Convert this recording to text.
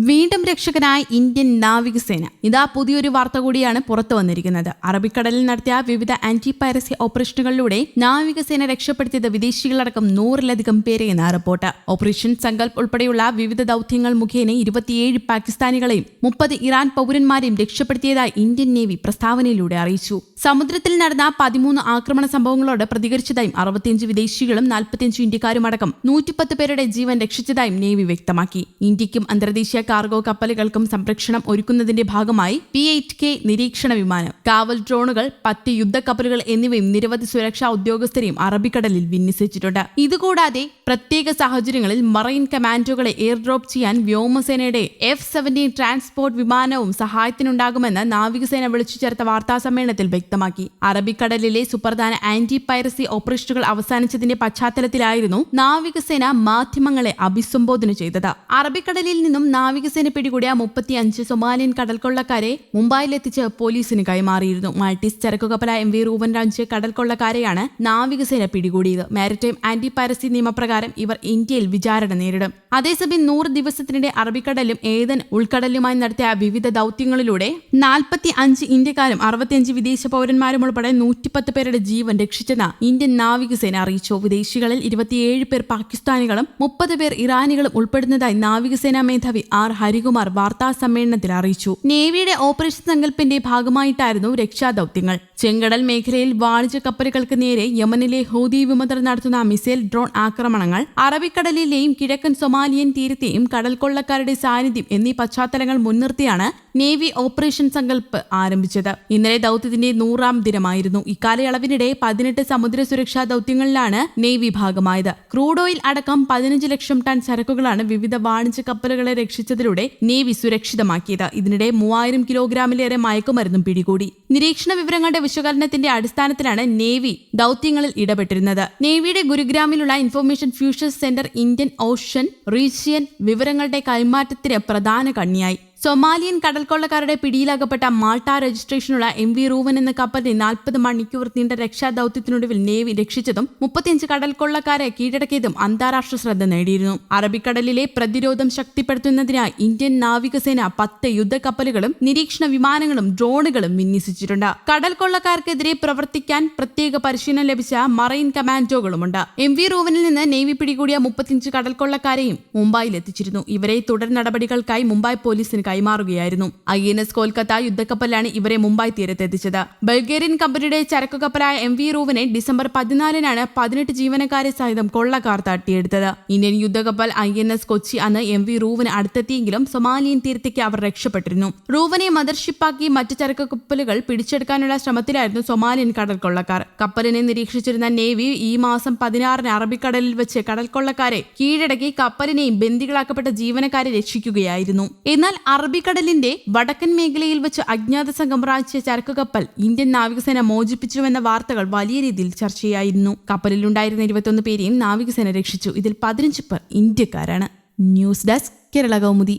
വീണ്ടും രക്ഷകനായ ഇന്ത്യൻ നാവികസേന. ഇതാ പുതിയൊരു വാർത്ത കൂടിയാണ് പുറത്തു വന്നിരിക്കുന്നത്. അറബിക്കടലിൽ നടത്തിയ വിവിധ ആന്റി പൈറസി ഓപ്പറേഷനുകളിലൂടെ നാവികസേന രക്ഷപ്പെടുത്തിയത് വിദേശികളടക്കം നൂറിലധികം പേരെ എന്ന റിപ്പോർട്ട്. ഓപ്പറേഷൻ സങ്കൽപ് ഉൾപ്പെടെയുള്ള വിവിധ ദൌത്യങ്ങൾ മുഖേന ഇരുപത്തിയേഴ് പാകിസ്ഥാനികളെയും മുപ്പത് ഇറാൻ പൗരന്മാരെയും രക്ഷപ്പെടുത്തിയതായി ഇന്ത്യൻ നേവി പ്രസ്താവനയിലൂടെ അറിയിച്ചു. സമുദ്രത്തിൽ നടന്ന പതിമൂന്ന് ആക്രമണ സംഭവങ്ങളോട് പ്രതികരിച്ചതായും അറുപത്തിയഞ്ച് വിദേശികളും നാൽപ്പത്തിയഞ്ച് ഇന്ത്യക്കാരും അടക്കം നൂറ്റിപ്പത്ത് പേരുടെ ജീവൻ രക്ഷിച്ചതായും നേവി വ്യക്തമാക്കി. ഇന്ത്യക്കും അന്തർദേശീയ കാർഗോ കപ്പലുകൾക്കും സംരക്ഷണം ഒരുക്കുന്നതിന്റെ ഭാഗമായി പി എയ്റ്റ് കെ നിരീക്ഷണ വിമാനം കാവൽ ഡ്രോണുകൾ പത്ത് യുദ്ധക്കപ്പലുകൾ എന്നിവയും നിരവധി സുരക്ഷാ ഉദ്യോഗസ്ഥരെയും അറബിക്കടലിൽ വിന്യസിച്ചിട്ടുണ്ട്. ഇതുകൂടാതെ പ്രത്യേക സാഹചര്യങ്ങളിൽ മറൈൻ കമാൻഡോകളെ എയർ ഡ്രോപ്പ് ചെയ്യാൻ വ്യോമസേനയുടെ എഫ് സെവന്റീൻ ട്രാൻസ്പോർട്ട് വിമാനവും സഹായത്തിനുണ്ടാകുമെന്ന് നാവികസേന വിളിച്ചു ചേർത്ത വാർത്താ സമ്മേളനത്തിൽ വ്യക്തമാക്കി. അറബിക്കടലിലെ സുപ്രധാന ആന്റി പൈറസി ഓപ്പറേഷനുകൾ അവസാനിച്ചതിന്റെ പശ്ചാത്തലത്തിലായിരുന്നു നാവികസേന മാധ്യമങ്ങളെ അഭിസംബോധന ചെയ്തത്. അറബിക്കടലിൽ നിന്നും നാവികസേന പിടികൂടിയ മുപ്പത്തിയഞ്ച് സൊമാലിയൻ കടൽക്കൊള്ളക്കാരെ മുംബൈയിലെത്തിച്ച് പോലീസിന് കൈമാറിയിരുന്നു. മാൾട്ടീസ് ചരക്കുകപ്പല എം വി റൂവൻ രാജ് കടൽക്കൊള്ളക്കാരെയാണ് നാവികസേന പിടികൂടിയത്. മാരിടൈം ആന്റി പൈറസി നിയമപ്രകാരം ഇവർ ഇന്ത്യയിൽ വിചാരണ നേരിടും അതേസമയം നൂറ് ദിവസത്തിനിടെ അറബിക്കടലും ഏതൻ ഉൾക്കടലുമായി നടത്തിയ വിവിധ ദൗത്യങ്ങളിലൂടെ നാൽപ്പത്തി അഞ്ച് ഇന്ത്യക്കാരും അറുപത്തിയഞ്ച് വിദേശ പൗരന്മാരും ഉൾപ്പെടെ നൂറ്റിപ്പത്ത് പേരുടെ ജീവൻ രക്ഷിച്ചെന്ന് ഇന്ത്യൻ നാവികസേന അറിയിച്ചു. വിദേശികളിൽ ഇരുപത്തിയേഴ് പേർ പാകിസ്ഥാനികളും മുപ്പത് പേർ ഇറാനികളും ഉൾപ്പെടുന്നതായി നാവികസേനാ മേധാവി ആർ ഹരികുമാർ വാർത്താ സമ്മേളനത്തിൽ അറിയിച്ചു. നേവിയുടെ ഓപ്പറേഷൻ സങ്കല്പിന്റെ ഭാഗമായിട്ടായിരുന്നു രക്ഷാദൌത്യങ്ങൾ. ചെങ്കടൽ മേഖലയിൽ വാണിജ്യ കപ്പലുകൾക്ക് നേരെ യമനിലെ ഹൂതി വിമതർ നടത്തുന്ന മിസൈൽ ഡ്രോൺ ആക്രമണങ്ങൾ അറബിക്കടലിലെയും കിഴക്കൻ സൊമാലിയൻ തീരത്തെയും കടൽക്കൊള്ളക്കാരുടെ സാന്നിധ്യം എന്നീ പശ്ചാത്തലങ്ങൾ മുൻനിർത്തിയാണ് നേവി ഓപ്പറേഷൻ സങ്കല്പ് ആരംഭിച്ചത്. ഇന്നലെ ദൌത്യത്തിന്റെ നൂറാം ദിനമായിരുന്നു. ഇക്കാലയളവിനിടെ പതിനെട്ട് സമുദ്ര സുരക്ഷാ ദൌത്യങ്ങളിലാണ് നേവി ഭാഗമായത്. ക്രൂഡ് ഓയിൽ അടക്കം പതിനഞ്ച് ലക്ഷം ടൺ ചരക്കുകളാണ് വിവിധ വാണിജ്യ കപ്പലുകളെ രക്ഷിച്ചതിലൂടെ നേവി സുരക്ഷിതമാക്കിയത്. ഇതിനിടെ മൂവായിരം കിലോഗ്രാമിലേറെ മയക്കുമരുന്നും പിടികൂടി. നിരീക്ഷണ വിവരങ്ങളുടെ വിശകലനത്തിന്റെ അടിസ്ഥാനത്തിലാണ് നേവി ദൌത്യങ്ങളിൽ ഇടപെട്ടിരുന്നത്. നേവിയുടെ ഗുരുഗ്രാമിലുള്ള information fusion centre Indian Ocean region വിവരങ്ങളുടെ കൈമാറ്റത്തിന് പ്രധാന കണ്ണിയായി. സൊമാലിയൻ കടൽക്കൊള്ളക്കാരുടെ പിടിയിലാകപ്പെട്ട മാൾട്ട രജിസ്ട്രേഷനുള്ള എം വി റൂവൻ എന്ന കപ്പലിനെ നാൽപ്പത് മണിക്കൂർ നീണ്ട രക്ഷാദൌത്യത്തിനൊടുവിൽ നേവി രക്ഷിച്ചതും മുപ്പത്തിയഞ്ച് കടൽക്കൊള്ളക്കാരെ കീഴടക്കിയതും അന്താരാഷ്ട്ര ശ്രദ്ധ നേടിയിരുന്നു. അറബിക്കടലിലെ പ്രതിരോധം ശക്തിപ്പെടുത്തുന്നതിനായി ഇന്ത്യൻ നാവികസേന പത്ത് യുദ്ധക്കപ്പലുകളും നിരീക്ഷണ വിമാനങ്ങളും ഡ്രോണുകളും വിന്യസിച്ചിട്ടുണ്ട്. കടൽക്കൊള്ളക്കാർക്കെതിരെ പ്രവർത്തിക്കാൻ പ്രത്യേക പരിശീലനം ലഭിച്ച മറൈൻ കമാൻഡോകളുമുണ്ട്. എം വി റൂവനിൽ നിന്ന് നേവി പിടികൂടിയ മുപ്പത്തിയഞ്ച് കടൽക്കൊള്ളക്കാരെയും മുംബൈയിൽ എത്തിച്ചിരുന്നു ഇവരെ തുടർ നടപടികൾക്കായി മുംബൈ പോലീസിന് കൈമാറുകയായിരുന്നു. ഐ എൻ എസ് കൊൽക്കത്ത യുദ്ധക്കപ്പലാണ് ഇവരെ മുംബൈ തീരത്തെത്തിച്ചത്. ബൾഗേറിയൻ കമ്പനിയുടെ ചരക്കുകപ്പലായ എം വി റൂവിനെ ഡിസംബർ പതിനാലിനാണ് പതിനെട്ട് ജീവനക്കാരെ സഹിതം കൊള്ളക്കാർ തട്ടിയെടുത്തത്. ഇന്ത്യൻ യുദ്ധക്കപ്പൽ ഐ എൻ എസ് കൊച്ചി അന്ന് എം വി റൂവിന് അടുത്തെത്തിയെങ്കിലും സൊമാലിയൻ തീരത്തേക്ക് അവർ രക്ഷപ്പെട്ടിരുന്നു. റൂവിനെ മദർഷിപ്പാക്കി മറ്റ് ചരക്ക് കപ്പലുകൾ പിടിച്ചെടുക്കാനുള്ള ശ്രമത്തിലായിരുന്നു സൊമാലിയൻ കടൽക്കൊള്ളക്കാർ. കപ്പലിനെ നിരീക്ഷിച്ചിരുന്ന നേവി ഈ മാസം പതിനാറിന് അറബിക്കടലിൽ വെച്ച് കടൽക്കൊള്ളക്കാരെ കീഴടക്കി കപ്പലിനെയും ബന്ദികളാക്കപ്പെട്ട ജീവനക്കാരെ രക്ഷിക്കുകയായിരുന്നു. എന്നാൽ അറബിക്കടലിന്റെ വടക്കൻ മേഖലയിൽ വെച്ച് അജ്ഞാത സംഘം പ്രാഴ്ച ചരക്ക് കപ്പൽ ഇന്ത്യൻ നാവികസേന മോചിപ്പിച്ചുവെന്ന വാർത്തകൾ വലിയ രീതിയിൽ ചർച്ചയായിരുന്നു. കപ്പലിലുണ്ടായിരുന്ന ഇരുപത്തൊന്ന് പേരെയും നാവികസേന രക്ഷിച്ചു. ഇതിൽ പതിനഞ്ച് പേർ ഇന്ത്യക്കാരാണ്. News desk Kerala Kaumudi.